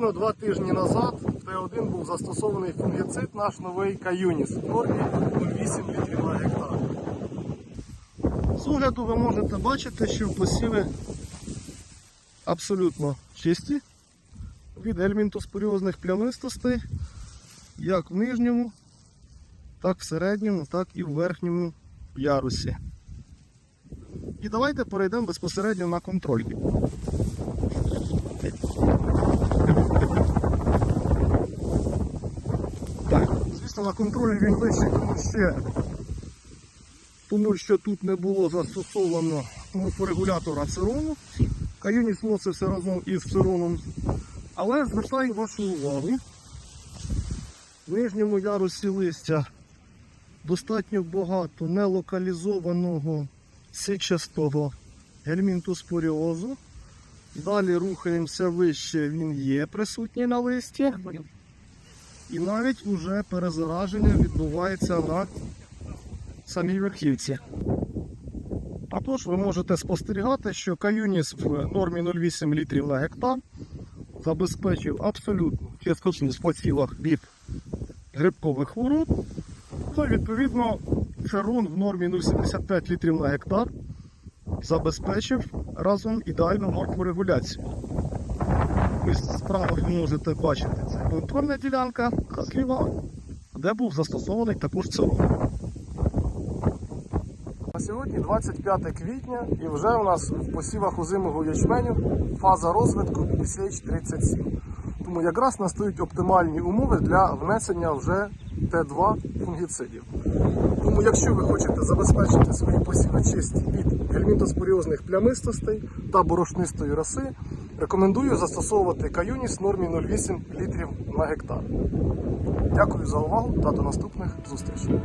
Рівно два тижні назад Т1 був застосований фунгіцид наш новий Каюніс в нормі 0,8 літрів на гектар. З огляду ви можете бачити, що посіви абсолютно чисті від ельмінтоспоріозних плямистостей, як в нижньому, так в середньому, так і в верхньому ярусі. І давайте перейдемо безпосередньо на контроль. Так, звісно, на контролі він вищий, тому що, тому що тут не було застосовано морфорегулятора цирону. Каюніс носився разом із цироном. Але звертаю вашу увагу. В нижньому ярусі листя достатньо багато нелокалізованого сичастого гельмінтоспоріозу. Далі рухаємося вище, він є присутній на листі. І навіть уже перезараження відбувається на самій верхівці. Також ви можете спостерігати, що каюніс в нормі 0,8 літрів на гектар забезпечив абсолютну чистотність посівах від грибкових хвороб. І відповідно, ферон в нормі 0,75 літрів на гектар забезпечив разом ідеальну морфорегуляцію. Ось справа ви можете бачити це контрольна ділянка, а де був застосований також цирон. На сьогодні 25 квітня і вже у нас в посівах озимого ячменю фаза розвитку PCH37. Тому якраз настають оптимальні умови для внесення вже Т2 фунгіцидів. Тому, якщо ви хочете забезпечити свої посіви чисті від гельмінтоспоріозних плямистостей та борошнистої роси, рекомендую застосовувати каюніс нормі 0,8 літрів на гектар. Дякую за увагу та до наступних зустрічей.